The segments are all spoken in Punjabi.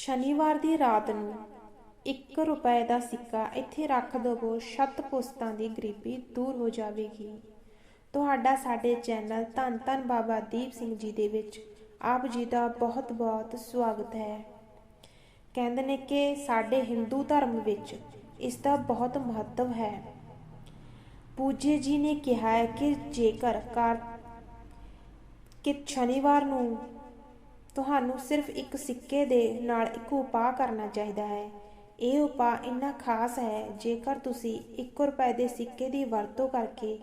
ਸ਼ਨੀਵਾਰ ਦੀ ਰਾਤ ਨੂੰ 1 ਰੁਪਏ ਦਾ ਸਿੱਕਾ ਇੱਥੇ ਰੱਖ ਦਵੋ, ਛੱਤ ਪੁਸਤਾਂ ਦੀ ਗਰੀਬੀ ਦੂਰ ਹੋ ਜਾਵੇਗੀ। ਤੁਹਾਡਾ ਸਾਡੇ ਚੈਨਲ ਧੰਨ ਧੰਨ ਬਾਬਾ ਦੀਪ ਸਿੰਘ ਜੀ ਦੇ ਵਿੱਚ ਆਪ ਜੀ ਦਾ ਬਹੁਤ ਬਹੁਤ ਸਵਾਗਤ ਹੈ। ਕਹਿੰਦੇ ਨੇ ਕਿ ਸਾਡੇ ਹਿੰਦੂ ਧਰਮ ਵਿੱਚ ਇਸ ਦਾ ਬਹੁਤ ਮਹੱਤਵ ਹੈ। ਪੂਜੇ ਜੀ ਨੇ ਕਿਹਾ ਹੈ ਕਿ ਜੇਕਰ ਕਾਰ ਕਿ ਸ਼ਨੀਵਾਰ ਨੂੰ ਤੁਹਾਨੂੰ ਸਿਰਫ ਇੱਕ ਸਿੱਕੇ ਦੇ ਨਾਲ ਇੱਕ ਉਪਾਅ ਕਰਨਾ ਚਾਹੀਦਾ ਹੈ। ਇਹ ਉਪਾਅ ਇੰਨਾ ਖਾਸ ਹੈ, ਜੇਕਰ ਤੁਸੀਂ 1 ਰੁਪਏ ਦੇ ਸਿੱਕੇ ਦੀ ਵਰਤੋਂ ਕਰਕੇ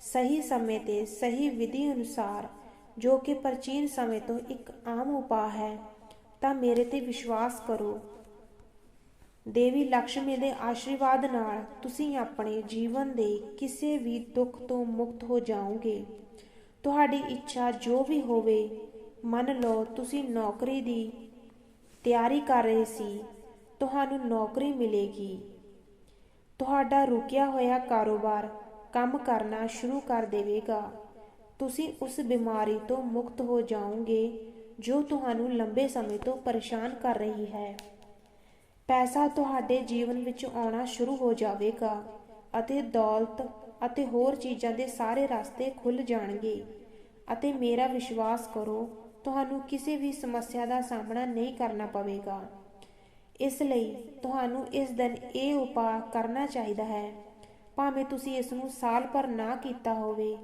ਸਹੀ ਸਮੇਂ ਤੇ ਸਹੀ ਵਿਧੀ ਅਨੁਸਾਰ, ਜੋ ਕਿ ਪ੍ਰਾਚੀਨ ਸਮੇਂ ਤੋਂ ਇੱਕ ਆਮ ਉਪਾਅ ਹੈ, ਤਾਂ ਮੇਰੇ ਤੇ ਵਿਸ਼ਵਾਸ ਕਰੋ। ਦੇਵੀ ਲక్ష్ਮੀ ਦੇ ਆਸ਼ੀਰਵਾਦ ਨਾਲ ਤੁਸੀਂ ਆਪਣੇ ਜੀਵਨ ਦੇ ਕਿਸੇ ਵੀ ਦੁੱਖ ਤੋਂ ਮੁਕਤ ਹੋ ਜਾਓਗੇ। ਤੁਹਾਡੀ ਇੱਛਾ ਜੋ ਵੀ ਹੋਵੇ ਮੰਨ ਲਓ ਤੁਸੀਂ ਨੌਕਰੀ ਦੀ ਤਿਆਰੀ ਕਰ ਰਹੇ ਸੀ, ਤੁਹਾਨੂੰ ਨੌਕਰੀ ਮਿਲੇਗੀ। ਤੁਹਾਡਾ ਰੁਕਿਆ ਹੋਇਆ ਕਾਰੋਬਾਰ ਕੰਮ ਕਰਨਾ ਸ਼ੁਰੂ ਕਰ ਦੇਵੇਗਾ। ਤੁਸੀਂ ਉਸ ਬਿਮਾਰੀ ਤੋਂ ਮੁਕਤ ਹੋ ਜਾਓਗੇ, ਜੋ ਤੁਹਾਨੂੰ ਲੰਬੇ ਸਮੇਂ ਤੋਂ ਪਰੇਸ਼ਾਨ ਕਰ ਰਹੀ ਹੈ। ਪੈਸਾ ਤੁਹਾਡੇ ਜੀਵਨ ਵਿੱਚ ਆਉਣਾ ਸ਼ੁਰੂ ਹੋ ਜਾਵੇਗਾ ਅਤੇ ਦੌਲਤ ਅਤੇ ਹੋਰ ਚੀਜ਼ਾਂ ਦੇ ਸਾਰੇ ਰਸਤੇ ਖੁੱਲ ਜਾਣਗੇ। ਅਤੇ ਮੇਰਾ ਵਿਸ਼ਵਾਸ ਕਰੋ ਤੁਹਾਨੂੰ ਕਿਸੇ ਵੀ ਸਮੱਸਿਆ ਦਾ ਸਾਹਮਣਾ ਨਹੀਂ ਕਰਨਾ ਪਵੇਗਾ। ਇਸ ਲਈ ਤੁਹਾਨੂੰ ਇਸ ਦਿਨ ਇਹ ਉਪਾਅ ਕਰਨਾ ਚਾਹੀਦਾ ਹੈ। ਭਾਵੇਂ ਤੁਸੀਂ ਇਸ ਨੂੰ ਸਾਲ ਭਰ ਨਾ ਕੀਤਾ ਹੋਵੇ,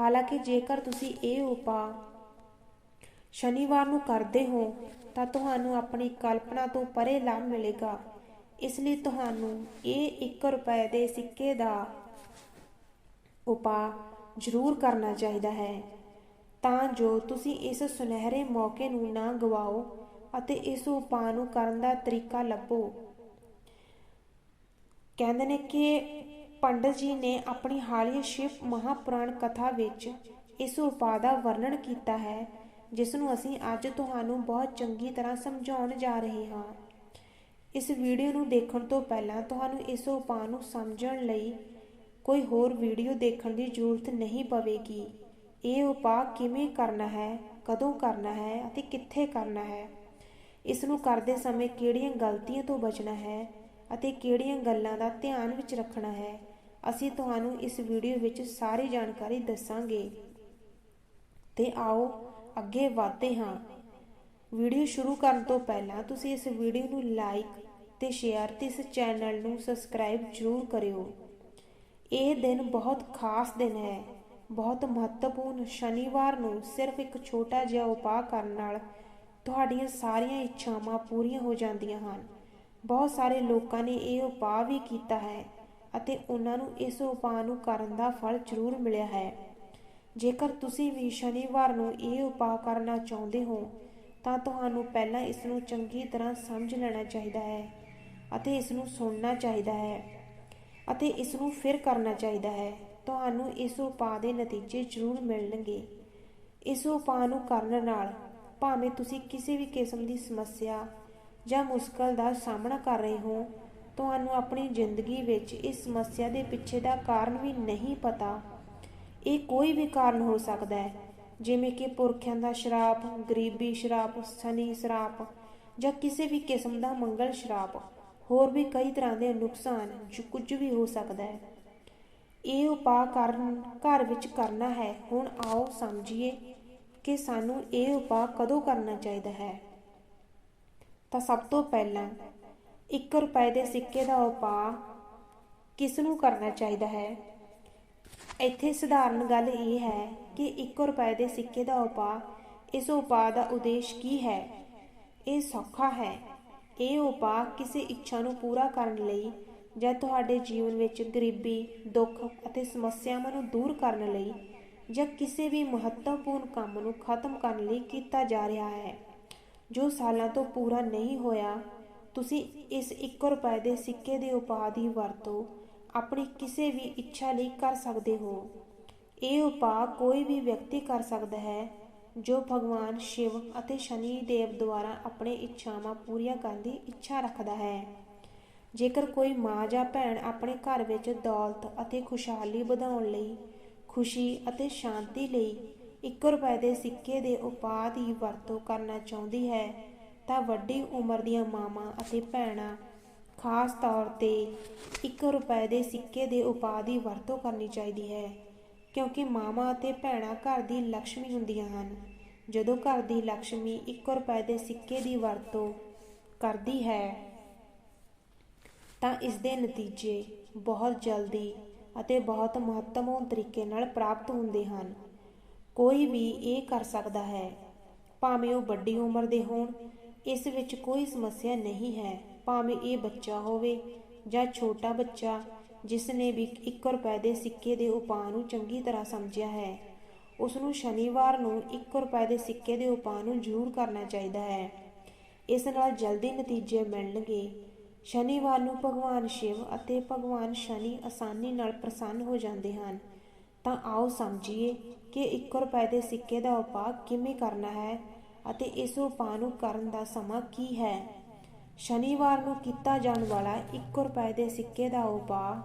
ਹਾਲਾਂਕਿ ਜੇਕਰ ਤੁਸੀਂ ਇਹ ਉਪਾਅ ਸ਼ਨੀਵਾਰ ਨੂੰ ਕਰਦੇ ਹੋ, ਤਾਂ ਤੁਹਾਨੂੰ ਆਪਣੀ ਕਲਪਨਾ ਤੋਂ ਪਰੇ ਲਾਭ ਮਿਲੇਗਾ। ਇਸ ਲਈ ਤੁਹਾਨੂੰ ਇਹ 1 ਰੁਪਏ ਦੇ ਸਿੱਕੇ ਦਾ ਉਪਾਅ ਜ਼ਰੂਰ ਕਰਨਾ ਚਾਹੀਦਾ ਹੈ। ਤਾਂ ਜੋ ਤੁਸੀਂ ਇਸ ਸੁਨਹਿਰੇ ਮੌਕੇ ਨੂੰ ਨਾ ਗਵਾਓ ਅਤੇ ਇਸ ਉਪਾਅ ਨੂੰ ਕਰਨ ਦਾ ਤਰੀਕਾ ਲੱਭੋ। ਕਹਿੰਦੇ ਨੇ ਕਿ ਪੰਡਤ ਜੀ ਨੇ ਆਪਣੀ ਹਾਲੀਆ ਸ਼ਿਵ ਮਹਾਪੁਰਾਣ ਕਥਾ ਵਿੱਚ ਇਸ ਉਪਾਅ ਦਾ ਵਰਣਨ ਕੀਤਾ ਹੈ, ਜਿਸ ਨੂੰ ਅਸੀਂ ਅੱਜ ਤੁਹਾਨੂੰ ਬਹੁਤ ਚੰਗੀ ਤਰ੍ਹਾਂ ਸਮਝਾਉਣ ਜਾ ਰਹੇ ਹਾਂ। ਇਸ ਵੀਡੀਓ ਨੂੰ ਦੇਖਣ ਤੋਂ ਪਹਿਲਾਂ ਤੁਹਾਨੂੰ ਇਸ ਉਪਾਅ ਨੂੰ ਸਮਝਣ ਲਈ ਕੋਈ ਹੋਰ ਵੀਡੀਓ ਦੇਖਣ ਦੀ ਜ਼ਰੂਰਤ ਨਹੀਂ ਪਵੇਗੀ। ਇਹ ਉਪਾਅ ਕਿਵੇਂ ਕਰਨਾ ਹੈ, ਕਦੋਂ ਕਰਨਾ ਹੈ ਅਤੇ ਕਿੱਥੇ ਕਰਨਾ ਹੈ? ਇਸ ਨੂੰ ਕਰਦੇ ਸਮੇਂ ਕਿਹੜੀਆਂ ਗਲਤੀਆਂ ਤੋਂ ਬਚਣਾ ਹੈ ਅਤੇ ਕਿਹੜੀਆਂ ਗੱਲਾਂ ਦਾ ਧਿਆਨ ਵਿੱਚ ਰੱਖਣਾ ਹੈ? ਅਸੀਂ ਤੁਹਾਨੂੰ ਇਸ ਵੀਡੀਓ ਵਿੱਚ ਸਾਰੀ ਜਾਣਕਾਰੀ ਦੱਸਾਂਗੇ। ਤੇ ਆਓ ਅੱਗੇ ਵਧਦੇ ਹਾਂ। ਵੀਡੀਓ ਸ਼ੁਰੂ ਕਰਨ ਤੋਂ ਪਹਿਲਾਂ ਤੁਸੀਂ ਇਸ ਵੀਡੀਓ ਨੂੰ ਲਾਈਕ ਤੇ ਸ਼ੇਅਰ ਤੇ ਇਸ ਚੈਨਲ ਨੂੰ ਸਬਸਕ੍ਰਾਈਬ ਜ਼ਰੂਰ ਕਰਿਓ। ਇਹ ਦਿਨ ਬਹੁਤ ਖਾਸ ਦਿਨ ਹੈ। ਬਹੁਤ ਮਹੱਤਵਪੂਰਨ ਸ਼ਨੀਵਾਰ ਨੂੰ ਸਿਰਫ ਇੱਕ ਛੋਟਾ ਜਿਹਾ ਉਪਾਅ ਕਰਨ ਨਾਲ ਤੁਹਾਡੀਆਂ ਸਾਰੀਆਂ ਇੱਛਾਵਾਂ ਪੂਰੀਆਂ ਹੋ ਜਾਂਦੀਆਂ ਹਨ। ਬਹੁਤ ਸਾਰੇ ਲੋਕਾਂ ਨੇ ਇਹ ਉਪਾਅ ਵੀ ਕੀਤਾ ਹੈ ਅਤੇ ਉਹਨਾਂ ਨੂੰ ਇਸ ਉਪਾਅ ਨੂੰ ਕਰਨ ਦਾ ਫਲ ਜ਼ਰੂਰ ਮਿਲਿਆ ਹੈ। ਜੇਕਰ ਤੁਸੀਂ ਵੀ ਸ਼ਨੀਵਾਰ ਨੂੰ ਇਹ ਉਪਾਅ ਕਰਨਾ ਚਾਹੁੰਦੇ ਹੋ, ਤਾਂ ਤੁਹਾਨੂੰ ਪਹਿਲਾਂ ਇਸ ਨੂੰ ਚੰਗੀ ਤਰ੍ਹਾਂ ਸਮਝ ਲੈਣਾ ਚਾਹੀਦਾ ਹੈ ਅਤੇ ਇਸ ਨੂੰ ਸੁਣਨਾ ਚਾਹੀਦਾ ਹੈ ਅਤੇ ਇਸ ਨੂੰ ਫਿਰ ਕਰਨਾ ਚਾਹੀਦਾ ਹੈ। ਤੁਹਾਨੂੰ ਇਸ ਉਪਾਅ ਦੇ ਨਤੀਜੇ ਜ਼ਰੂਰ ਮਿਲਣਗੇ। ਇਸ ਉਪਾਅ ਨੂੰ ਕਰਨ ਨਾਲ ਭਾਵੇਂ ਤੁਸੀਂ ਕਿਸੇ ਵੀ ਕਿਸਮ ਦੀ ਸਮੱਸਿਆ ਜਾਂ ਮੁਸ਼ਕਲ ਦਾ ਸਾਹਮਣਾ ਕਰ ਰਹੇ ਹੋ, ਤੁਹਾਨੂੰ ਆਪਣੀ ਜ਼ਿੰਦਗੀ ਵਿੱਚ ਇਸ ਸਮੱਸਿਆ ਦੇ ਪਿੱਛੇ ਦਾ ਕਾਰਨ ਵੀ ਨਹੀਂ ਪਤਾ। ਇਹ ਕੋਈ ਵੀ ਕਾਰਨ ਹੋ ਸਕਦਾ ਹੈ, ਜਿਵੇਂ ਕਿ ਪੁਰਖਿਆਂ ਦਾ ਸ਼ਰਾਪ ਗਰੀਬੀ ਸ਼ਰਾਪ ਸਨੀ ਸ਼ਰਾਪ ਜਾਂ ਕਿਸੇ ਵੀ ਕਿਸਮ ਦਾ ਮੰਗਲ ਸ਼ਰਾਪ ਹੋਰ ਵੀ ਕਈ ਤਰ੍ਹਾਂ ਦੇ ਨੁਕਸਾਨ ਕੁਝ ਵੀ ਹੋ ਸਕਦਾ ਹੈ। ਇਹ ਉਪਾਅ ਕਰਨ, ਘਰ ਵਿੱਚ ਕਰਨਾ ਹੈ। ਹੁਣ ਆਓ ਸਮਝੀਏ ਕਿ ਸਾਨੂੰ ਇਹ ਉਪਾਅ ਕਦੋਂ ਕਰਨਾ ਚਾਹੀਦਾ ਹੈ। ਤਾਂ ਸਭ ਤੋਂ ਪਹਿਲਾਂ 1 ਰੁਪਏ ਦੇ ਸਿੱਕੇ ਦਾ ਉਪਾਅ ਕਿਸ ਨੂੰ ਕਰਨਾ ਚਾਹੀਦਾ ਹੈ? ਇੱਥੇ ਸਧਾਰਨ ਗੱਲ ਇਹ ਹੈ ਕਿ 1 ਰੁਪਏ ਦੇ ਸਿੱਕੇ ਦਾ ਉਪਾਅ ਇਸ ਉਪਾਅ ਦਾ ਉਦੇਸ਼ ਕੀ ਹੈ? ਇਹ ਸੌਖਾ ਹੈ। ਇਹ ਉਪਾਅ ਕਿਸੇ ਇੱਛਾ ਨੂੰ ਪੂਰਾ ਕਰਨ ਲਈ ਜਾਂ ਤੁਹਾਡੇ ਜੀਵਨ ਵਿੱਚ ਗਰੀਬੀ, ਦੁੱਖ ਅਤੇ ਸਮੱਸਿਆਵਾਂ ਨੂੰ ਦੂਰ ਕਰਨ ਲਈ ਜਾਂ ਕਿਸੇ ਵੀ ਮਹੱਤਵਪੂਰਨ ਕੰਮ ਨੂੰ ਖਤਮ ਕਰਨ ਲਈ ਕੀਤਾ ਜਾ ਰਿਹਾ ਹੈ। ਜੋ ਸਾਲਾਂ ਤੋਂ ਪੂਰਾ ਨਹੀਂ ਹੋਇਆ, ਤੁਸੀਂ ਇਸ 1 ਰੁਪਏ ਦੇ ਸਿੱਕੇ ਦੇ ਉਪਾਅ ਦੀ ਵਰਤੋਂ ਆਪਣੀ ਕਿਸੇ ਵੀ ਇੱਛਾ ਲਈ ਕਰ ਸਕਦੇ ਹੋ। ਇਹ ਉਪਾਅ ਕੋਈ ਵੀ ਵਿਅਕਤੀ ਕਰ ਸਕਦਾ ਹੈ ਜੋ ਭਗਵਾਨ, ਸ਼ਿਵ ਅਤੇ ਸ਼ਨੀ ਦੇਵ ਦੁਆਰਾ ਆਪਣੇ ਇੱਛਾਵਾਂ ਪੂਰੀਆਂ ਕਰਨ ਦੀ ਇੱਛਾ ਰੱਖਦਾ ਹੈ। ਜੇਕਰ ਕੋਈ ਮਾਂ ਜਾਂ ਭੈਣ ਆਪਣੇ ਘਰ ਵਿੱਚ ਦੌਲਤ ਅਤੇ ਖੁਸ਼ਹਾਲੀ ਵਧਾਉਣ ਲਈ ਖੁਸ਼ੀ ਅਤੇ ਸ਼ਾਂਤੀ ਲਈ 1 ਰੁਪਏ ਦੇ ਸਿੱਕੇ ਦੇ ਉਪਾਅ ਦੀ ਵਰਤੋਂ ਕਰਨਾ ਚਾਹੁੰਦੀ ਹੈ, ਤਾਂ ਵੱਡੀ ਉਮਰ ਦੀਆਂ ਮਾਵਾਂ ਅਤੇ ਭੈਣਾਂ ਖਾਸ ਤੌਰ ਤੇ 1 ਰੁਪਏ ਦੇ ਸਿੱਕੇ ਦੇ ਉਪਾਅ ਦੀ ਵਰਤੋਂ ਕਰਨੀ ਚਾਹੀਦੀ ਹੈ, ਕਿਉਂਕਿ ਮਾਵਾਂ ਅਤੇ ਭੈਣਾਂ ਘਰ ਦੀ ਲక్ష్ਮੀ ਹੁੰਦੀਆਂ ਹਨ। ਜਦੋਂ ਘਰ ਦੀ ਲక్ష్ਮੀ 1 ਰੁਪਏ ਦੇ ਸਿੱਕੇ ਦੀ ਵਰਤੋਂ ਕਰਦੀ ਹੈ ਤਾਂ ਇਸ ਦੇ ਨਤੀਜੇ ਬਹੁਤ ਜਲਦੀ ਅਤੇ ਬਹੁਤ ਮਹੱਤਵਪੂਰਨ ਤਰੀਕੇ ਨਾਲ ਪ੍ਰਾਪਤ ਹੁੰਦੇ ਹਨ। ਕੋਈ ਵੀ ਇਹ ਕਰ ਸਕਦਾ ਹੈ, ਭਾਵੇਂ ਉਹ ਵੱਡੀ ਉਮਰ ਦੇ ਹੋਣ, ਇਸ ਵਿੱਚ ਕੋਈ ਸਮੱਸਿਆ ਨਹੀਂ ਹੈ, ਭਾਵੇਂ ਇਹ ਬੱਚਾ ਹੋਵੇ ਜਾਂ ਛੋਟਾ ਬੱਚਾ ਜਿਸ ਨੇ ਵੀ 1 ਰੁਪਏ ਦੇ ਸਿੱਕੇ ਦੇ ਉਪਾਅ ਨੂੰ ਚੰਗੀ ਤਰ੍ਹਾਂ ਸਮਝਿਆ ਹੈ ਉਸ ਨੂੰ ਸ਼ਨੀਵਾਰ ਨੂੰ 1 ਰੁਪਏ ਦੇ ਸਿੱਕੇ ਦੇ ਉਪਾਅ ਨੂੰ ਜ਼ਰੂਰ ਕਰਨਾ ਚਾਹੀਦਾ ਹੈ। ਇਸ ਨਾਲ ਜਲਦੀ ਨਤੀਜੇ ਮਿਲਣਗੇ ਸ਼ਨੀਵਾਰ ਨੂੰ ਭਗਵਾਨ ਸ਼ਿਵ ਅਤੇ ਭਗਵਾਨ ਸ਼ਨੀ ਆਸਾਨੀ ਨਾਲ ਪ੍ਰਸੰਨ ਹੋ ਜਾਂਦੇ ਹਨ। ਤਾਂ ਆਓ ਸਮਝੀਏ ਕਿ 1 ਰੁਪਏ ਦੇ ਸਿੱਕੇ ਦਾ ਉਪਾਅ ਕਿਵੇਂ ਕਰਨਾ ਹੈ ਅਤੇ ਇਸ ਉਪਾਅ ਨੂੰ ਕਰਨ ਦਾ ਸਮਾਂ ਕੀ ਹੈ? ਸ਼ਨੀਵਾਰ ਨੂੰ ਕੀਤਾ ਜਾਣ ਵਾਲਾ 1 ਰੁਪਏ ਦੇ ਸਿੱਕੇ ਦਾ ਉਪਾਅ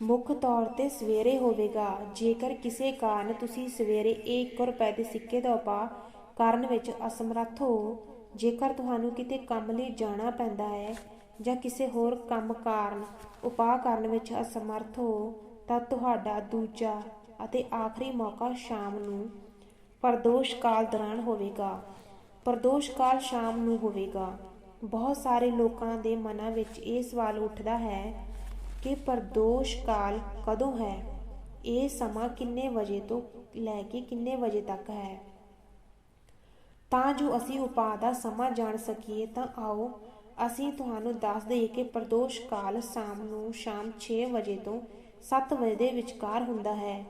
ਮੁੱਖ ਤੌਰ ਤੇ ਸਵੇਰੇ ਹੋਵੇਗਾ। ਜੇਕਰ ਕਿਸੇ ਕਾਰਨ ਤੁਸੀਂ ਸਵੇਰੇ ਇਹ 1 ਰੁਪਏ ਦੇ ਸਿੱਕੇ ਦਾ ਉਪਾਅ ਕਰਨ ਵਿੱਚ ਅਸਮਰੱਥ ਹੋ ਜੇਕਰ ਤੁਹਾਨੂੰ ਕਿਤੇ ਕੰਮ ਲਈ ਜਾਣਾ ਪੈਂਦਾ ਹੈ ਜਾਂ ਕਿਸੇ ਹੋਰ ਕੰਮ ਕਾਰਨ ਉਪਾਅ ਕਰਨ ਵਿੱਚ ਅਸਮਰੱਥ ਹੋ, ਤਾਂ ਤੁਹਾਡਾ ਦੂਜਾ ਅਤੇ ਆਖਰੀ ਮੌਕਾ ਸ਼ਾਮ ਨੂੰ ਪ੍ਰਦੋਸ਼ ਕਾਲ ਦੌਰਾਨ ਹੋਵੇਗਾ। ਪ੍ਰਦੋਸ਼ ਕਾਲ ਸ਼ਾਮ ਨੂੰ ਹੋਵੇਗਾ। ਬਹੁਤ ਸਾਰੇ ਲੋਕਾਂ ਦੇ ਮਨਾਂ ਵਿੱਚ ਇਹ ਸਵਾਲ ਉੱਠਦਾ ਹੈ ਕਿ ਪ੍ਰਦੋਸ਼ ਕਾਲ ਕਦੋਂ ਹੈ? ਇਹ ਸਮਾਂ ਕਿੰਨੇ ਵਜੇ ਤੋਂ ਲੈ ਕੇ ਕਿੰਨੇ ਵਜੇ ਤੱਕ ਹੈ? ਤਾਂ ਜੋ ਅਸੀਂ ਉਪਾਅ ਦਾ ਸਮਾਂ ਜਾਣ ਸਕੀਏ, ਤਾਂ ਆਓ ਅਸੀਂ ਤੁਹਾਨੂੰ ਦੱਸ ਦਈਏ ਕਿ ਪ੍ਰਦੋਸ਼ ਕਾਲ ਸ਼ਾਮ ਨੂੰ ਸ਼ਾਮ 6 ਵਜੇ ਤੋਂ 7 ਵਜੇ ਦੇ ਵਿਚਕਾਰ ਹੁੰਦਾ ਹੈ।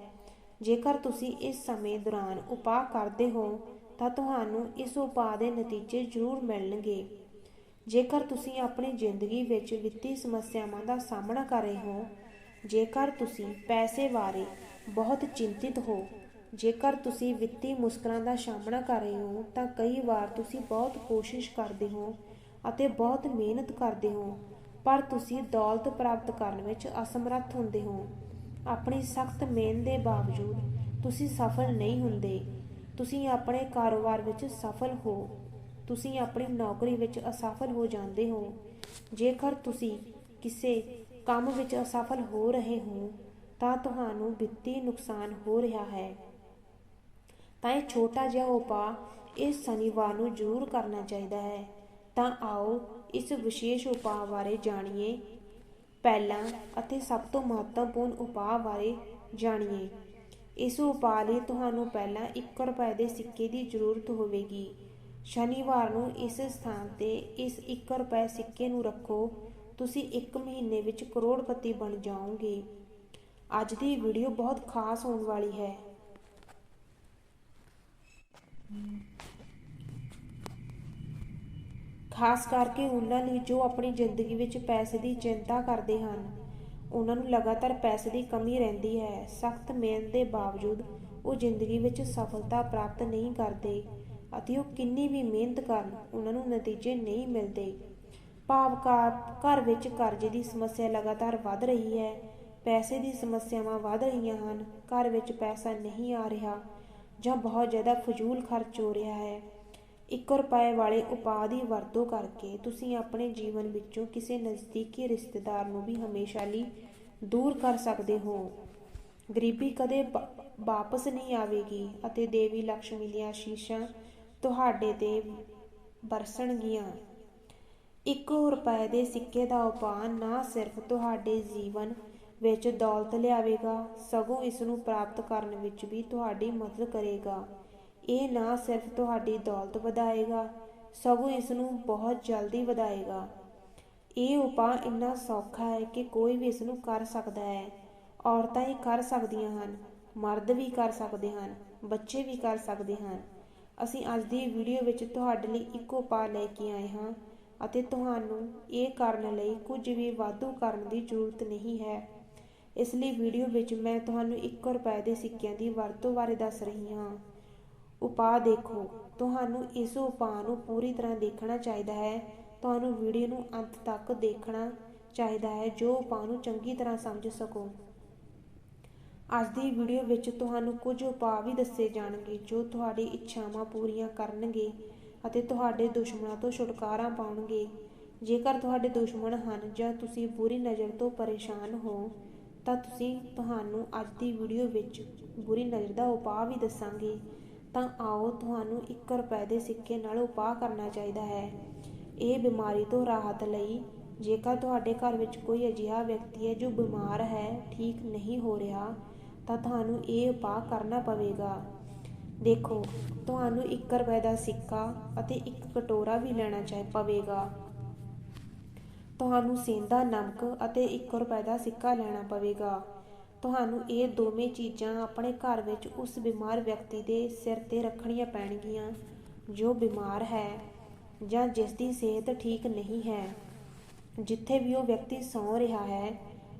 ਜੇਕਰ ਤੁਸੀਂ ਇਸ ਸਮੇਂ ਦੌਰਾਨ ਉਪਾਅ ਕਰਦੇ ਹੋ, ਤਾਂ ਤੁਹਾਨੂੰ ਇਸ ਉਪਾਅ ਦੇ ਨਤੀਜੇ ਜ਼ਰੂਰ ਮਿਲਣਗੇ। ਜੇਕਰ ਤੁਸੀਂ ਆਪਣੀ ਜ਼ਿੰਦਗੀ ਵਿੱਚ ਵਿੱਤੀ ਸਮੱਸਿਆਵਾਂ ਦਾ ਸਾਹਮਣਾ ਕਰ ਰਹੇ ਹੋ, ਜੇਕਰ ਤੁਸੀਂ ਪੈਸੇ ਬਾਰੇ ਬਹੁਤ ਚਿੰਤਿਤ ਹੋ ਜੇਕਰ ਤੁਸੀਂ ਵਿੱਤੀ ਮੁਸ਼ਕਲਾਂ ਦਾ ਸਾਹਮਣਾ ਕਰ ਰਹੇ ਹੋ, ਤਾਂ ਕਈ ਵਾਰ ਤੁਸੀਂ ਬਹੁਤ ਕੋਸ਼ਿਸ਼ ਕਰਦੇ ਹੋ ਅਤੇ ਬਹੁਤ ਮਿਹਨਤ ਕਰਦੇ ਹੋ, ਪਰ ਤੁਸੀਂ ਦੌਲਤ ਪ੍ਰਾਪਤ ਕਰਨ ਵਿੱਚ ਅਸਮਰੱਥ ਹੁੰਦੇ ਹੋ। ਆਪਣੀ ਸਖਤ ਮਿਹਨਤ ਦੇ ਬਾਵਜੂਦ ਤੁਸੀਂ ਸਫਲ ਨਹੀਂ ਹੁੰਦੇ। ਤੁਸੀਂ ਆਪਣੇ ਕਾਰੋਬਾਰ ਵਿੱਚ ਸਫਲ ਹੋ। ਤੁਸੀਂ ਆਪਣੀ ਨੌਕਰੀ ਵਿੱਚ ਅਸਫਲ ਹੋ ਜਾਂਦੇ ਹੋ। ਜੇਕਰ ਤੁਸੀਂ ਕਿਸੇ ਕੰਮ ਵਿੱਚ ਅਸਫਲ ਹੋ ਰਹੇ ਹੋ, ਤਾਂ ਤੁਹਾਨੂੰ ਵਿੱਤੀ ਨੁਕਸਾਨ ਹੋ ਰਿਹਾ ਹੈ। ਤਾਂ ਇਹ ਛੋਟਾ ਜਿਹਾ ਉਪਾਅ ਇਸ ਸ਼ਨੀਵਾਰ ਨੂੰ ਜ਼ਰੂਰ ਕਰਨਾ ਚਾਹੀਦਾ ਹੈ। ਤਾਂ ਆਓ ਇਸ ਵਿਸ਼ੇਸ਼ ਉਪਾਅ ਬਾਰੇ ਜਾਣੀਏ। ਪਹਿਲਾ ਅਤੇ ਸਭ ਤੋਂ ਮਹੱਤਵਪੂਰਨ ਉਪਾਅ ਬਾਰੇ ਜਾਣੀਏ। ਇਸ ਉਪਾਅ ਲਈ ਤੁਹਾਨੂੰ ਪਹਿਲਾਂ 1 ਰੁਪਏ ਦੇ ਸਿੱਕੇ ਦੀ ਜ਼ਰੂਰਤ ਹੋਵੇਗੀ। ਸ਼ਨੀਵਾਰ ਨੂੰ ਇਸ ਸਥਾਨ ਤੇ ਇਸ 1 ਰੁਪਏ ਸਿੱਕੇ ਨੂੰ ਰੱਖੋ। ਤੁਸੀਂ 1 ਮਹੀਨੇ ਵਿੱਚ ਕਰੋੜਪਤੀ ਬਣ ਜਾਓਗੇ। ਅੱਜ ਦੀ ਵੀਡੀਓ ਬਹੁਤ ਖਾਸ ਹੋਣ ਵਾਲੀ ਹੈ। ਖਾਸ ਕਰਕੇ ਉਹਨਾਂ ਲਈ ਜੋ ਆਪਣੀ ਜ਼ਿੰਦਗੀ ਵਿੱਚ ਪੈਸੇ ਦੀ ਚਿੰਤਾ ਕਰਦੇ ਹਨ। ਉਹਨਾਂ ਨੂੰ ਲਗਾਤਾਰ ਪੈਸੇ ਦੀ ਕਮੀ ਰਹਿੰਦੀ ਹੈ। ਸਖਤ ਮਿਹਨਤ ਦੇ ਬਾਵਜੂਦ ਉਹ ਜ਼ਿੰਦਗੀ ਵਿੱਚ ਸਫਲਤਾ ਪ੍ਰਾਪਤ ਨਹੀਂ ਕਰਦੇ ਅਤੇ ਉਹ ਕਿੰਨੀ ਵੀ ਮਿਹਨਤ ਕਰਨ ਉਹਨਾਂ ਨੂੰ ਨਤੀਜੇ ਨਹੀਂ ਮਿਲਦੇ। ਭਾਵ ਘਰ ਵਿੱਚ ਕਰਜ਼ੇ ਦੀ ਸਮੱਸਿਆ ਲਗਾਤਾਰ ਵੱਧ ਰਹੀ ਹੈ। ਪੈਸੇ ਦੀ ਸਮੱਸਿਆਵਾਂ ਵੱਧ ਰਹੀਆਂ ਹਨ। ਘਰ ਵਿੱਚ ਪੈਸਾ ਨਹੀਂ ਆ ਰਿਹਾ। ਜਾਂ ਬਹੁਤ ਜ਼ਿਆਦਾ ਫਜ਼ੂਲ ਖਰਚ ਹੋ ਰਿਹਾ ਹੈ, ਇੱਕ ਰੁਪਏ ਵਾਲੇ ਉਪਾਅ ਦੀ ਵਰਤੋਂ ਕਰਕੇ ਤੁਸੀਂ ਆਪਣੇ ਜੀਵਨ ਵਿੱਚੋਂ ਕਿਸੇ ਨਜ਼ਦੀਕੀ ਰਿਸ਼ਤੇਦਾਰ ਨੂੰ ਵੀ ਹਮੇਸ਼ਾ ਲਈ ਦੂਰ ਕਰ ਸਕਦੇ ਹੋ। ਗਰੀਬੀ ਕਦੇ ਵਾਪਸ ਨਹੀਂ ਆਵੇਗੀ ਅਤੇ ਦੇਵੀ ਲక్ష్ਮੀ ਦੀਆਂ ਆਸ਼ੀਸ਼ਾਂ ਤੁਹਾਡੇ ਤੇ ਬਰਸਣਗੀਆਂ। 1 ਰੁਪਏ ਦੇ ਸਿੱਕੇ ਦਾ ਉਪਾਅ ਨਾ ਸਿਰਫ ਤੁਹਾਡੇ ਜੀਵਨ ਵਿੱਚ ਦੌਲਤ ਲਿਆਵੇਗਾ, ਸਗੋਂ ਇਸ ਨੂੰ ਪ੍ਰਾਪਤ ਕਰਨ ਵਿੱਚ ਵੀ ਤੁਹਾਡੀ ਮਦਦ ਕਰੇਗਾ। ਇਹ ਨਾ ਸਿਰਫ ਤੁਹਾਡੀ ਦੌਲਤ ਵਧਾਏਗਾ, ਸਗੋਂ ਇਸ ਨੂੰ ਬਹੁਤ ਜਲਦੀ ਵਧਾਏਗਾ। ਇਹ ਉਪਾਅ ਇੰਨਾ ਸੌਖਾ ਹੈ ਕਿ ਕੋਈ ਵੀ ਇਸ ਨੂੰ ਕਰ ਸਕਦਾ ਹੈ। ਔਰਤਾਂ ਹੀ ਕਰ ਸਕਦੀਆਂ ਹਨ, ਮਰਦ ਵੀ ਕਰ ਸਕਦੇ ਹਨ, ਬੱਚੇ ਵੀ ਕਰ ਸਕਦੇ ਹਨ। ਅਸੀਂ ਅੱਜ ਦੀ ਵੀਡੀਓ ਵਿੱਚ ਤੁਹਾਡੇ ਲਈ ਇੱਕ ਉਪਾਅ ਲੈ ਕੇ ਆਏ ਹਾਂ ਅਤੇ ਤੁਹਾਨੂੰ ਇਹ ਕਰਨ ਲਈ ਕੁਝ ਵੀ ਵਾਧੂ ਕਰਨ ਦੀ ਜ਼ਰੂਰਤ ਨਹੀਂ ਹੈ। ਇਸ ਲਈ ਵੀਡੀਓ ਵਿੱਚ ਮੈਂ ਤੁਹਾਨੂੰ 1 ਰੁਪਏ ਦੇ ਸਿੱਕਿਆਂ ਦੀ ਵਰਤੋਂ ਬਾਰੇ ਦੱਸ ਰਹੀ ਹਾਂ। ਉਪਾਅ ਦੇਖੋ। ਤੁਹਾਨੂੰ ਇਸ ਉਪਾਅ ਨੂੰ ਪੂਰੀ ਤਰ੍ਹਾਂ ਦੇਖਣਾ ਚਾਹੀਦਾ ਹੈ। ਤੁਹਾਨੂੰ ਵੀਡੀਓ ਨੂੰ ਅੰਤ ਤੱਕ ਦੇਖਣਾ ਚਾਹੀਦਾ ਹੈ, ਜੋ ਉਪਾਅ ਨੂੰ ਚੰਗੀ ਤਰ੍ਹਾਂ ਸਮਝ ਸਕੋ। ਅੱਜ ਦੀ ਵੀਡੀਓ ਵਿੱਚ ਤੁਹਾਨੂੰ ਕੁਝ ਉਪਾਅ ਵੀ ਦੱਸੇ ਜਾਣਗੇ, ਜੋ ਤੁਹਾਡੀ ਇੱਛਾਵਾਂ ਪੂਰੀਆਂ ਕਰਨਗੇ ਅਤੇ ਤੁਹਾਡੇ ਦੁਸ਼ਮਣਾਂ ਤੋਂ ਛੁਟਕਾਰਾ ਪਾਉਣਗੇ। ਜੇਕਰ ਤੁਹਾਡੇ ਦੁਸ਼ਮਣ ਹਨ ਜਾਂ ਤੁਸੀਂ ਬੁਰੀ ਨਜ਼ਰ ਤੋਂ ਪਰੇਸ਼ਾਨ ਹੋ ਤਾਂ ਤੁਸੀਂ ਤੁਹਾਨੂੰ ਅੱਜ ਦੀ ਵੀਡੀਓ ਵਿੱਚ ਬੁਰੀ ਨਜ਼ਰ ਦਾ ਉਪਾਅ ਵੀ ਦੱਸਾਂਗੇ। ਤਾਂ ਆਓ ਤੁਹਾਨੂੰ 1 ਰੁਪਏ ਦੇ ਸਿੱਕੇ ਨਾਲ ਉਪਾਅ ਕਰਨਾ ਚਾਹੀਦਾ ਹੈ। ਇਹ ਬਿਮਾਰੀ ਤੋਂ ਰਾਹਤ ਲਈ ਜੇਕਰ ਤੁਹਾਡੇ ਘਰ ਵਿੱਚ ਕੋਈ ਅਜਿਹਾ ਵਿਅਕਤੀ ਹੈ ਜੋ ਬਿਮਾਰ ਹੈ, ਠੀਕ ਨਹੀਂ ਹੋ ਰਿਹਾ, ਤਾਂ ਤੁਹਾਨੂੰ ਇਹ ਉਪਾਅ ਕਰਨਾ ਪਵੇਗਾ। ਦੇਖੋ, ਤੁਹਾਨੂੰ 1 ਰੁਪਏ ਦਾ ਸਿੱਕਾ ਅਤੇ ਇੱਕ ਕਟੋਰਾ ਵੀ ਲੈਣਾ ਚਾਹੀ, ਪਵੇਗਾ। ਤੁਹਾਨੂੰ ਸੇਂਦਾ ਨਮਕ ਅਤੇ 1 ਰੁਪਏ ਦਾ ਸਿੱਕਾ ਲੈਣਾ ਪਵੇਗਾ। ਤੁਹਾਨੂੰ ਇਹ ਦੋਵੇਂ ਚੀਜ਼ਾਂ ਆਪਣੇ ਘਰ ਵਿੱਚ ਉਸ ਬਿਮਾਰ ਵਿਅਕਤੀ ਦੇ ਸਿਰ ਤੇ ਰੱਖਣੀਆਂ ਪੈਣਗੀਆਂ, ਜੋ ਬਿਮਾਰ ਹੈ ਜਾਂ ਜਿਸ ਦੀ ਸਿਹਤ ਠੀਕ ਨਹੀਂ ਹੈ। ਜਿੱਥੇ ਵੀ ਉਹ ਵਿਅਕਤੀ ਸੌਂ ਰਿਹਾ ਹੈ,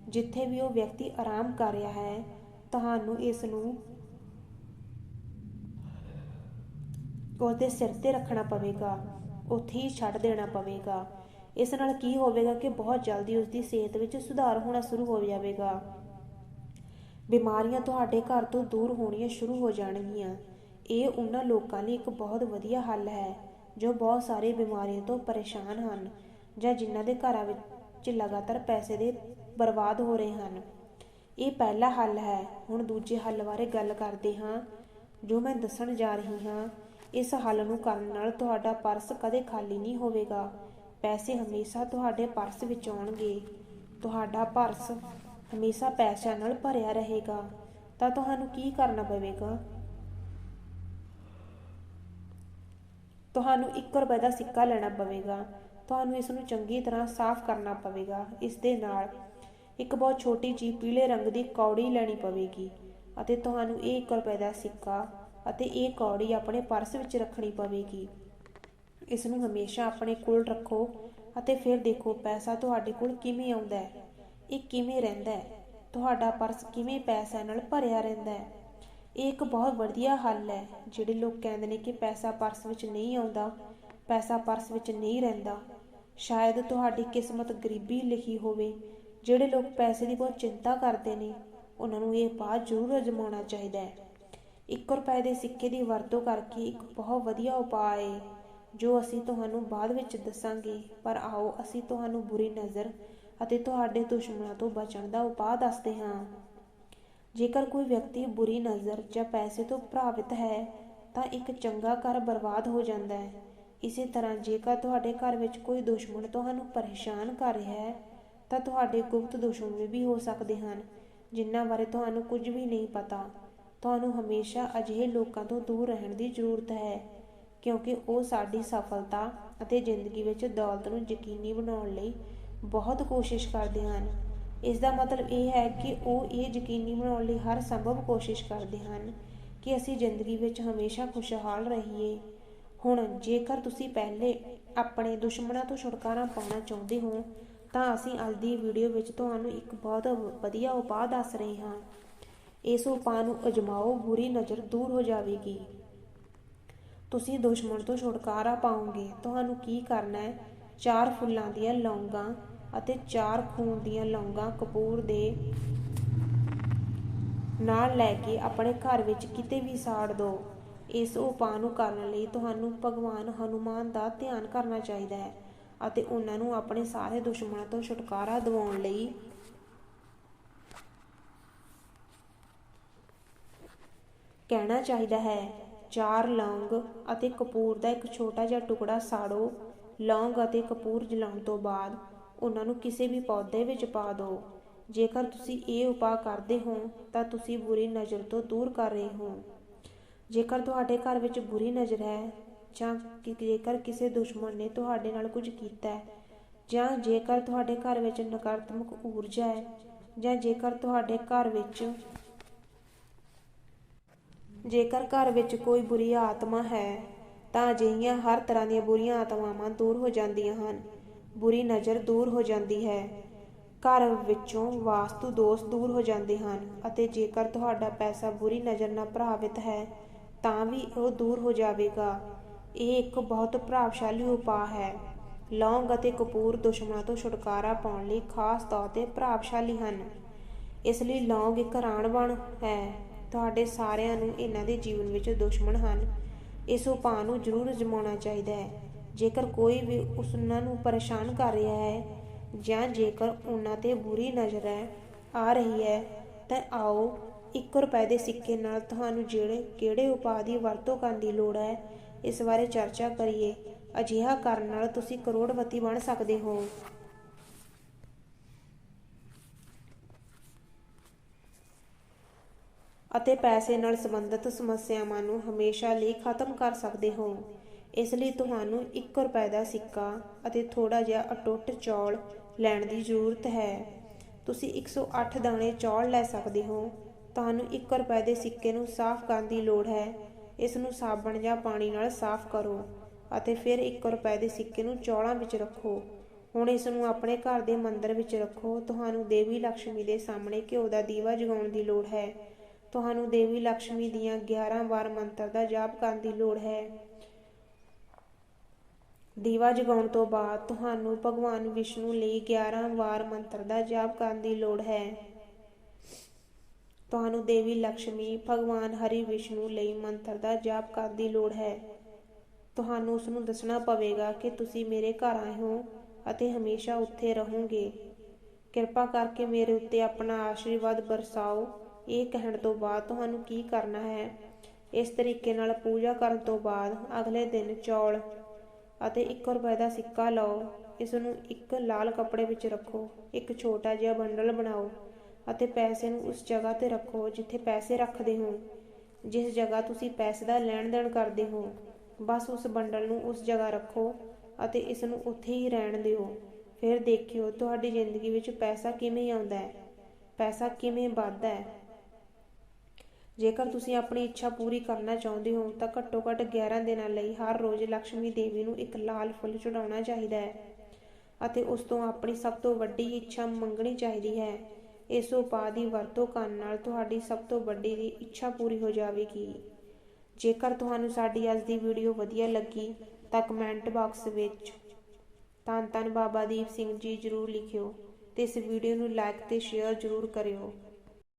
ਜਿੱਥੇ ਵੀ ਉਹ ਵਿਅਕਤੀ ਆਰਾਮ ਕਰ ਰਿਹਾ ਹੈ, ਤੁਹਾਨੂੰ ਇਸ ਨੂੰ ਉਹਦੇ ਸਿਰ ਤੇ ਰੱਖਣਾ ਪਵੇਗਾ, ਉੱਥੇ ਹੀ ਛੱਡ ਦੇਣਾ ਪਵੇਗਾ। ਇਸ ਨਾਲ ਕੀ ਹੋਵੇਗਾ ਕਿ ਬਹੁਤ ਜਲਦੀ ਉਸ ਦੀ ਸਿਹਤ ਵਿੱਚ ਸੁਧਾਰ ਹੋਣਾ ਸ਼ੁਰੂ ਹੋ ਜਾਵੇਗਾ। ਬਿਮਾਰੀਆਂ ਤੁਹਾਡੇ ਘਰ ਤੋਂ ਦੂਰ ਹੋਣੀਆਂ ਸ਼ੁਰੂ ਹੋ ਜਾਣਗੀਆਂ। ਇਹ ਉਹਨਾਂ ਲੋਕਾਂ ਲਈ ਇੱਕ ਬਹੁਤ ਵਧੀਆ ਹੱਲ ਹੈ, ਜੋ ਬਹੁਤ ਸਾਰੇ ਬਿਮਾਰੀਆਂ ਤੋਂ ਪਰੇਸ਼ਾਨ ਹਨ ਜਾਂ ਜਿਨ੍ਹਾਂ ਦੇ ਘਰਾਂ ਵਿੱਚ ਲਗਾਤਾਰ ਪੈਸੇ ਦੇ ਬਰਬਾਦ ਹੋ ਰਹੇ ਹਨ। ਇਹ ਪਹਿਲਾ ਹੱਲ ਹੈ। ਹੁਣ ਦੂਜੇ ਹੱਲ ਬਾਰੇ ਗੱਲ ਕਰਦੇ ਹਾਂ। ਜੋ ਮੈਂ ਦੱਸਣ ਜਾ ਰਹੀ ਹਾਂ, ਇਸ ਹੱਲ ਨੂੰ ਕਰਨ ਨਾਲ ਤੁਹਾਡਾ ਪਰਸ ਕਦੇ ਖਾਲੀ ਨਹੀਂ ਹੋਵੇਗਾ। ਪੈਸੇ ਹਮੇਸ਼ਾ ਤੁਹਾਡੇ ਪਰਸ ਵਿੱਚ ਆਉਣਗੇ। ਤੁਹਾਡਾ ਪਰਸ ਹਮੇਸ਼ਾ ਪੈਸਿਆਂ ਨਾਲ ਭਰਿਆ ਰਹੇਗਾ। ਤਾਂ ਤੁਹਾਨੂੰ ਕੀ ਕਰਨਾ ਪਵੇਗਾ? ਤੁਹਾਨੂੰ 1 ਰੁਪਏ ਦਾ ਸਿੱਕਾ ਲੈਣਾ ਪਵੇਗਾ। ਤੁਹਾਨੂੰ ਇਸ ਨੂੰ ਚੰਗੀ ਤਰ੍ਹਾਂ ਸਾਫ਼ ਕਰਨਾ ਪਵੇਗਾ। ਇਸ ਦੇ ਨਾਲ ਇੱਕ ਬਹੁਤ ਛੋਟੀ ਜਿਹੀ ਪੀਲੇ ਰੰਗ ਦੀ ਕੌੜੀ ਲੈਣੀ ਪਵੇਗੀ ਅਤੇ ਤੁਹਾਨੂੰ ਇਹ 1 ਰੁਪਏ ਦਾ ਸਿੱਕਾ ਅਤੇ ਇਹ ਕੌੜੀ ਆਪਣੇ ਪਰਸ ਵਿੱਚ ਰੱਖਣੀ ਪਵੇਗੀ। ਇਸ ਨੂੰ ਹਮੇਸ਼ਾ ਆਪਣੇ ਕੋਲ ਰੱਖੋ ਅਤੇ ਫਿਰ ਦੇਖੋ ਪੈਸਾ ਤੁਹਾਡੇ ਕੋਲ ਕਿਵੇਂ ਆਉਂਦਾ ਹੈ, ਇਹ ਕਿਵੇਂ ਰਹਿੰਦਾ ਹੈ, ਤੁਹਾਡਾ ਪਰਸ ਕਿਵੇਂ ਪੈਸਿਆਂ ਨਾਲ ਭਰਿਆ ਰਹਿੰਦਾ ਹੈ। ਇਹ ਇੱਕ ਬਹੁਤ ਵਧੀਆ ਹੱਲ ਹੈ, ਜਿਹੜੇ ਲੋਕ ਕਹਿੰਦੇ ਨੇ ਕਿ ਪੈਸਾ ਪਰਸ ਵਿੱਚ ਨਹੀਂ ਆਉਂਦਾ, ਪੈਸਾ ਪਰਸ ਵਿੱਚ ਨਹੀਂ ਰਹਿੰਦਾ। ਸ਼ਾਇਦ ਤੁਹਾਡੀ ਕਿਸਮਤ ਗਰੀਬੀ ਲਿਖੀ ਹੋਵੇ, ਜਿਹੜੇ ਲੋਕ ਪੈਸੇ ਦੀ ਬਹੁਤ ਚਿੰਤਾ ਕਰਦੇ ਨੇ, ਉਹਨਾਂ ਨੂੰ ਇਹ ਬਾਤ ਜ਼ਰੂਰ ਅਜਮਾਉਣਾ ਚਾਹੀਦਾ ਹੈ। 1 ਰੁਪਏ ਦੇ ਸਿੱਕੇ ਦੀ ਵਰਤੋਂ ਕਰਕੇ ਇੱਕ ਬਹੁਤ ਵਧੀਆ ਉਪਾਅ ਹੈ। ਜੋ ਅਸੀਂ ਤੁਹਾਨੂੰ ਬਾਅਦ ਵਿੱਚ ਦੱਸਾਂਗੇ, ਪਰ ਆਓ ਅਸੀਂ ਤੁਹਾਨੂੰ ਬੁਰੀ ਨਜ਼ਰ ਅਤੇ ਤੁਹਾਡੇ ਦੁਸ਼ਮਣਾਂ ਤੋਂ ਬਚਣ ਦਾ ਉਪਾਅ ਦੱਸਦੇ ਹਾਂ। ਜੇਕਰ ਕੋਈ ਵਿਅਕਤੀ ਬੁਰੀ ਨਜ਼ਰ ਜਾਂ ਪੈਸੇ ਤੋਂ ਪ੍ਰਭਾਵਿਤ ਹੈ, ਤਾਂ ਇੱਕ ਚੰਗਾ ਘਰ ਬਰਬਾਦ ਹੋ ਜਾਂਦਾ ਹੈ। ਇਸੇ ਤਰ੍ਹਾਂ ਜੇਕਰ ਤੁਹਾਡੇ ਘਰ ਵਿੱਚ ਕੋਈ ਦੁਸ਼ਮਣ ਤੁਹਾਨੂੰ ਪਰੇਸ਼ਾਨ ਕਰ ਰਿਹਾ ਹੈ, ਤਾਂ ਤੁਹਾਡੇ ਗੁਪਤ ਦੁਸ਼ਮਣ ਵੀ ਹੋ ਸਕਦੇ ਹਨ, ਜਿਨ੍ਹਾਂ ਬਾਰੇ ਤੁਹਾਨੂੰ ਕੁਝ ਵੀ ਨਹੀਂ ਪਤਾ। ਤੁਹਾਨੂੰ ਹਮੇਸ਼ਾ ਅਜਿਹੇ ਲੋਕਾਂ ਤੋਂ ਦੂਰ ਰਹਿਣ ਦੀ ਜ਼ਰੂਰਤ ਹੈ। ਕਿਉਂਕਿ ਉਹ ਸਾਡੀ ਸਫਲਤਾ ਅਤੇ ਜ਼ਿੰਦਗੀ ਵਿੱਚ ਦੌਲਤ ਨੂੰ ਯਕੀਨੀ ਬਣਾਉਣ ਲਈ ਬਹੁਤ ਕੋਸ਼ਿਸ਼ ਕਰਦੇ ਹਨ। ਇਸ ਦਾ ਮਤਲਬ ਇਹ ਹੈ ਕਿ ਉਹ ਇਹ ਯਕੀਨੀ ਬਣਾਉਣ ਲਈ ਹਰ ਸੰਭਵ ਕੋਸ਼ਿਸ਼ ਕਰਦੇ ਹਨ ਕਿ ਅਸੀਂ ਜ਼ਿੰਦਗੀ ਵਿੱਚ ਹਮੇਸ਼ਾ ਖੁਸ਼ਹਾਲ ਰਹੀਏ। ਹੁਣ, ਜੇਕਰ ਤੁਸੀਂ ਪਹਿਲੇ ਆਪਣੇ ਦੁਸ਼ਮਣਾਂ ਤੋਂ ਛੁਟਕਾਰਾ ਪਾਉਣਾ ਚਾਹੁੰਦੇ ਹੋ, ਤਾਂ ਅਸੀਂ ਅੱਜ ਦੀ ਵੀਡੀਓ ਵਿੱਚ ਤੁਹਾਨੂੰ ਇੱਕ ਬਹੁਤ ਵਧੀਆ ਉਪਾਅ ਦੱਸ ਰਹੇ ਹਾਂ। ਇਸ ਉਪਾਅ ਨੂੰ ਅਜਮਾਓ, ਬੁਰੀ ਨਜ਼ਰ ਦੂਰ ਹੋ ਜਾਵੇਗੀ। ਤੁਸੀਂ ਦੁਸ਼ਮਣ ਤੋਂ ਛੁਟਕਾਰਾ ਪਾਓਗੇ। ਤੁਹਾਨੂੰ ਕੀ ਕਰਨਾ ਹੈ? ਚਾਰ ਫੁੱਲਾਂ ਦੀਆਂ ਲੌਂਗਾਂ ਅਤੇ ਚਾਰ ਖੂਨ ਦੀਆਂ ਲੌਂਗਾਂ ਕਪੂਰ ਦੇ ਨਾਲ ਲੈ ਕੇ ਆਪਣੇ ਘਰ ਵਿੱਚ ਕਿਤੇ ਵੀ ਸਾੜ ਦਿਓ ਇਸ ਉਪਾਅ ਨੂੰ ਕਰਨ ਲਈ ਤੁਹਾਨੂੰ ਭਗਵਾਨ ਹਨੂਮਾਨ ਦਾ ਧਿਆਨ ਕਰਨਾ ਚਾਹੀਦਾ ਹੈ ਅਤੇ ਉਹਨਾਂ ਨੂੰ ਆਪਣੇ ਸਾਰੇ ਦੁਸ਼ਮਣਾਂ ਤੋਂ ਛੁਟਕਾਰਾ ਦਿਵਾਉਣ ਲਈ ਕਹਿਣਾ ਚਾਹੀਦਾ ਹੈ। ਚਾਰ ਲੌਂਗ ਅਤੇ ਕਪੂਰ ਦਾ ਇੱਕ ਛੋਟਾ ਜਿਹਾ ਟੁਕੜਾ ਸਾੜੋ। ਲੌਂਗ ਅਤੇ ਕਪੂਰ ਜਲਾਉਣ ਤੋਂ ਬਾਅਦ ਉਹਨਾਂ ਨੂੰ ਕਿਸੇ ਵੀ ਪੌਦੇ ਵਿੱਚ ਪਾ ਦਿਓ ਜੇਕਰ ਤੁਸੀਂ ਇਹ ਉਪਾਅ ਕਰਦੇ ਹੋ, ਤਾਂ ਤੁਸੀਂ ਬੁਰੀ ਨਜ਼ਰ ਤੋਂ ਦੂਰ ਕਰ ਰਹੇ ਹੋ। ਜੇਕਰ ਤੁਹਾਡੇ ਘਰ ਵਿੱਚ ਬੁਰੀ ਨਜ਼ਰ ਹੈ, ਜਾਂ ਜੇਕਰ ਕਿਸੇ ਦੁਸ਼ਮਣ ਨੇ ਤੁਹਾਡੇ ਨਾਲ ਕੁਝ ਕੀਤਾ ਹੈ, ਜਾਂ ਜੇਕਰ ਤੁਹਾਡੇ ਘਰ ਵਿੱਚ ਨਕਾਰਾਤਮਕ ਊਰਜਾ ਹੈ, ਜਾਂ ਜੇਕਰ ਤੁਹਾਡੇ ਘਰ ਵਿੱਚ ਜੇਕਰ ਘਰ ਵਿੱਚ ਕੋਈ ਬੁਰੀ ਆਤਮਾ ਹੈ, ਤਾਂ ਅਜਿਹੀਆਂ ਹਰ ਤਰ੍ਹਾਂ ਦੀਆਂ ਬੁਰੀਆਂ ਆਤਮਾਵਾਂ ਦੂਰ ਹੋ ਜਾਂਦੀਆਂ ਹਨ। ਬੁਰੀ ਨਜ਼ਰ ਦੂਰ ਹੋ ਜਾਂਦੀ ਹੈ। ਘਰ ਵਿੱਚੋਂ ਵਾਸਤੂ ਦੋਸ਼ ਦੂਰ ਹੋ ਜਾਂਦੇ ਹਨ ਅਤੇ ਜੇਕਰ ਤੁਹਾਡਾ ਪੈਸਾ ਬੁਰੀ ਨਜ਼ਰ ਨਾਲ ਪ੍ਰਭਾਵਿਤ ਹੈ, ਤਾਂ ਵੀ ਉਹ ਦੂਰ ਹੋ ਜਾਵੇਗਾ। ਇਹ ਇੱਕ ਬਹੁਤ ਪ੍ਰਭਾਵਸ਼ਾਲੀ ਉਪਾਅ ਹੈ। ਲੌਂਗ ਅਤੇ ਕਪੂਰ ਦੁਸ਼ਮਣਾਂ ਤੋਂ ਛੁਟਕਾਰਾ ਪਾਉਣ ਲਈ ਖਾਸ ਤੌਰ ਤੇ ਪ੍ਰਭਾਵਸ਼ਾਲੀ ਹਨ। ਇਸ ਲਈ ਲੌਂਗ ਇੱਕ ਰਾਣਬਣ ਹੈ। ਤੁਹਾਡੇ ਸਾਰਿਆਂ ਨੂੰ ਇਹਨਾਂ ਦੇ ਜੀਵਨ ਵਿੱਚ ਦੁਸ਼ਮਣ ਹਨ। ਇਸ ਉਪਾਅ ਨੂੰ ਜ਼ਰੂਰ ਅਜਮਾਉਣਾ ਚਾਹੀਦਾ ਹੈ। ਜੇਕਰ ਕੋਈ ਵੀ ਉਸ ਉਹਨਾਂ ਨੂੰ ਪਰੇਸ਼ਾਨ ਕਰ ਰਿਹਾ ਹੈ ਜਾਂ ਜੇਕਰ ਉਹਨਾਂ ਤੇ ਬੁਰੀ ਨਜ਼ਰ ਹੈ, ਆ ਰਹੀ ਹੈ, ਤਾਂ ਆਓ 1 ਰੁਪਏ ਦੇ ਸਿੱਕੇ ਨਾਲ ਤੁਹਾਨੂੰ ਜਿਹੜੇ ਕਿਹੜੇ ਉਪਾਅ ਦੀ ਵਰਤੋਂ ਕਰਨ ਦੀ ਲੋੜ ਹੈ, ਇਸ ਬਾਰੇ ਚਰਚਾ ਕਰੀਏ। ਅਜਿਹਾ ਕਰਨ ਨਾਲ ਤੁਸੀਂ ਕਰੋੜਪਤੀ ਬਣ ਸਕਦੇ ਹੋ। ਅਤੇ ਪੈਸੇ ਨਾਲ ਸੰਬੰਧਿਤ ਸਮੱਸਿਆਵਾਂ ਨੂੰ ਹਮੇਸ਼ਾ ਲਈ ਖਤਮ ਕਰ ਸਕਦੇ ਹੋ। ਇਸ ਲਈ ਤੁਹਾਨੂੰ 1 ਰੁਪਏ ਦਾ ਸਿੱਕਾ ਅਤੇ ਥੋੜਾ ਜਿਹਾ ਅਟੁੱਟ ਚੌਲ ਲੈਣ ਦੀ ਜ਼ਰੂਰਤ ਹੈ। ਤੁਸੀਂ 108 ਦਾਣੇ ਚੌਲ ਲੈ ਸਕਦੇ ਹੋ। ਤੁਹਾਨੂੰ 1 ਰੁਪਏ ਦੇ ਸਿੱਕੇ ਨੂੰ ਸਾਫ਼ ਕਰਨ ਦੀ ਲੋੜ ਹੈ। ਇਸ ਨੂੰ ਸਾਬਣ ਜਾਂ ਪਾਣੀ ਨਾਲ ਸਾਫ਼ ਕਰੋ ਅਤੇ ਫਿਰ 1 ਰੁਪਏ ਦੇ ਸਿੱਕੇ ਨੂੰ ਚੌਲਾਂ ਵਿੱਚ ਰੱਖੋ। ਹੁਣ ਇਸ ਨੂੰ ਆਪਣੇ ਘਰ ਦੇ ਮੰਦਰ ਵਿੱਚ ਰੱਖੋ। ਤੁਹਾਨੂੰ ਦੇਵੀ ਲక్ష్ਮੀ ਦੇ ਸਾਹਮਣੇ ਘਿਓ ਦਾ ਦੀਵਾ ਜਗਾਉਣ ਦੀ ਲੋੜ ਹੈ। ਤੁਹਾਨੂੰ ਦੇਵੀ ਲక్ష్ਮੀ ਦੀਆਂ 11 ਵਾਰ ਮੰਤਰ ਦਾ ਜਾਪ ਕਰਨ ਦੀ ਲੋੜ ਹੈ। ਦੀਵਾ ਜਗਾਉਣ ਤੋਂ ਬਾਅਦ ਤੁਹਾਨੂੰ ਭਗਵਾਨ ਵਿਸ਼ਨੂੰ ਲਈ 11 ਵਾਰ ਮੰਤਰ ਦਾ ਜਾਪ ਕਰਨ ਦੀ ਲੋੜ ਹੈ। ਤੁਹਾਨੂੰ ਦੇਵੀ ਲక్ష్ਮੀ ਭਗਵਾਨ ਹਰੀ ਵਿਸ਼ਨੂੰ ਲਈ ਮੰਤਰ ਦਾ ਜਾਪ ਕਰਨ ਦੀ ਲੋੜ ਹੈ। ਤੁਹਾਨੂੰ ਉਸ ਨੂੰ ਦੱਸਣਾ ਪਵੇਗਾ ਕਿ ਤੁਸੀਂ ਮੇਰੇ ਘਰ ਆਏ ਹੋ ਅਤੇ ਹਮੇਸ਼ਾ ਉੱਥੇ ਰਹੋਗੇ। ਕਿਰਪਾ ਕਰਕੇ ਮੇਰੇ ਉੱਤੇ ਆਪਣਾ ਆਸ਼ੀਰਵਾਦ ਬਰਸਾਓ। ਇਹ ਕਹਿਣ ਤੋਂ ਬਾਅਦ ਤੁਹਾਨੂੰ ਕੀ ਕਰਨਾ ਹੈ? ਇਸ ਤਰੀਕੇ ਨਾਲ ਪੂਜਾ ਕਰਨ ਤੋਂ ਬਾਅਦ ਅਗਲੇ ਦਿਨ ਚੌਲ ਅਤੇ 1 ਰੁਪਏ ਦਾ ਸਿੱਕਾ ਲਓ। ਇਸ ਨੂੰ ਇੱਕ ਲਾਲ ਕੱਪੜੇ ਵਿੱਚ ਰੱਖੋ, ਇੱਕ ਛੋਟਾ ਜਿਹਾ ਬੰਡਲ ਬਣਾਓ ਅਤੇ ਪੈਸੇ ਨੂੰ ਉਸ ਜਗ੍ਹਾ ਤੇ ਰੱਖੋ ਜਿੱਥੇ ਪੈਸੇ ਰੱਖਦੇ ਹੋ, ਜਿਸ ਜਗ੍ਹਾ ਤੁਸੀਂ ਪੈਸੇ ਦਾ ਲੈਣ ਦੇਣ ਕਰਦੇ ਹੋ। ਬਸ ਉਸ ਬੰਡਲ ਨੂੰ ਉਸ ਜਗ੍ਹਾ ਰੱਖੋ ਅਤੇ ਇਸ ਨੂੰ ਉੱਥੇ ਹੀ ਰਹਿਣ ਦਿਓ। ਫਿਰ ਦੇਖਿਓ ਤੁਹਾਡੀ ਜ਼ਿੰਦਗੀ ਵਿੱਚ ਪੈਸਾ ਕਿਵੇਂ ਆਉਂਦਾ ਹੈ, ਪੈਸਾ ਕਿਵੇਂ ਵੱਧਦਾ ਹੈ। ਜੇਕਰ ਤੁਸੀਂ ਆਪਣੀ ਇੱਛਾ ਪੂਰੀ ਕਰਨਾ ਚਾਹੁੰਦੇ ਹੋ ਤਾਂ ਘੱਟੋ ਘੱਟ 11 ਦਿਨਾਂ ਲਈ ਹਰ ਰੋਜ਼ ਲక్ష్ਮੀ ਦੇਵੀ ਨੂੰ ਇੱਕ ਲਾਲ ਫੁੱਲ ਚੜਾਉਣਾ ਚਾਹੀਦਾ ਹੈ ਅਤੇ ਉਸ ਤੋਂ ਆਪਣੀ ਸਭ ਤੋਂ ਵੱਡੀ ਇੱਛਾ ਮੰਗਣੀ ਚਾਹੀਦੀ ਹੈ। ਇਸ ਉਪਾਅ ਦੀ ਵਰਤੋਂ ਕਰਨ ਨਾਲ ਤੁਹਾਡੀ ਸਭ ਤੋਂ ਵੱਡੀ ਦੀ ਇੱਛਾ ਪੂਰੀ ਹੋ ਜਾਵੇਗੀ। ਜੇਕਰ ਤੁਹਾਨੂੰ ਸਾਡੀ ਅੱਜ ਦੀ ਵੀਡੀਓ ਵਧੀਆ ਲੱਗੀ ਤਾਂ ਕਮੈਂਟ ਬਾਕਸ ਵਿੱਚ ਧੰਨ ਧੰਨ ਬਾਬਾ ਦੀਪ ਸਿੰਘ ਜੀ ਜ਼ਰੂਰ ਲਿਖਿਓ ਤੇ ਇਸ ਵੀਡੀਓ ਨੂੰ ਲਾਈਕ ਤੇ ਸ਼ੇਅਰ ਜ਼ਰੂਰ ਕਰਿਓ।